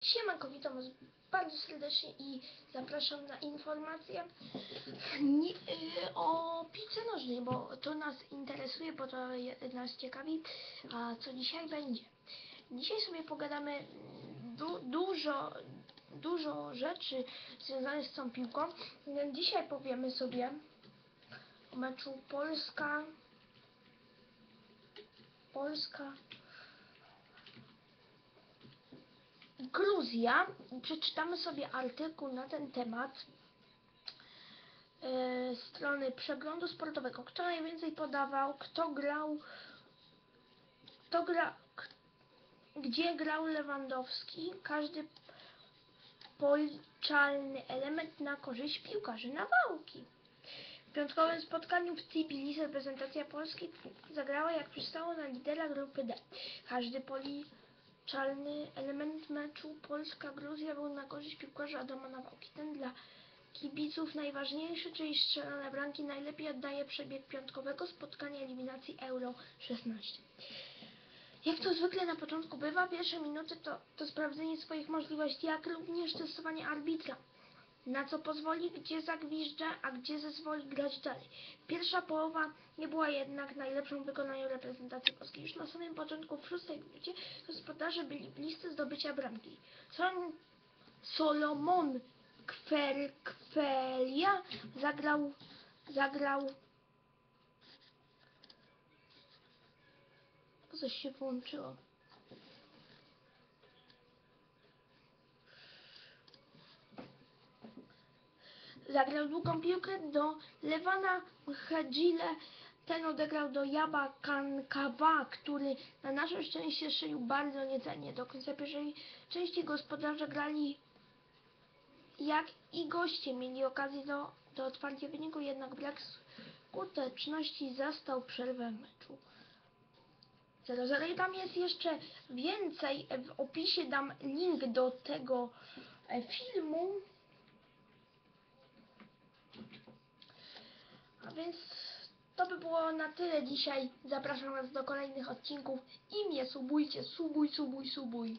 Siemanko, witam Was bardzo serdecznie i zapraszam na informację y, o piłce nożnej, bo to nas interesuje, bo to nas ciekawi, a co dzisiaj będzie. Dzisiaj sobie pogadamy du, dużo, dużo rzeczy związanych z tą piłką. Dzisiaj powiemy sobie o meczu Polska Polska Gruzja. Przeczytamy sobie artykuł na ten temat e, strony przeglądu sportowego. Kto najwięcej podawał, kto grał, kto gra, gdzie grał Lewandowski. Każdy policzalny element na korzyść piłkarzy Nawałki. W piątkowym spotkaniu w Tbilisi reprezentacja Polski zagrała jak przystało na lidera grupy D. Każdy policzalny element meczu Polska-Gruzja był na korzyść piłkarza Adama Nawałki. Ten dla kibiców najważniejszy, czyli strzelone bramki, najlepiej oddaje przebieg piątkowego spotkania eliminacji Euro 16. Jak to zwykle na początku bywa, pierwsze minuty to, to sprawdzenie swoich możliwości, jak również testowanie arbitra na co pozwoli, gdzie zagwiżdża, a gdzie zezwoli grać dalej. Pierwsza połowa nie była jednak najlepszą w wykonaniu reprezentacji polskiej. Już na samym początku, w szóstej minucie, gospodarze byli bliscy zdobycia bramki. Solomon, Solomon Kwerkwelia zagrał, zagrał Coś się włączyło. Zagrał długą piłkę do Lewana Hadzile. Ten odegrał do Jaba Kankawa, który na nasze szczęście strzelił bardzo niecennie. Do końca pierwszej części gospodarze grali jak i goście. Mieli okazję do, do otwarcia wyniku, jednak brak skuteczności zastał przerwę meczu. 0-0 i tam jest jeszcze więcej. W opisie dam link do tego e, filmu. A więc to by było na tyle dzisiaj. Zapraszam Was do kolejnych odcinków. Imię subujcie, subuj, subuj, subuj.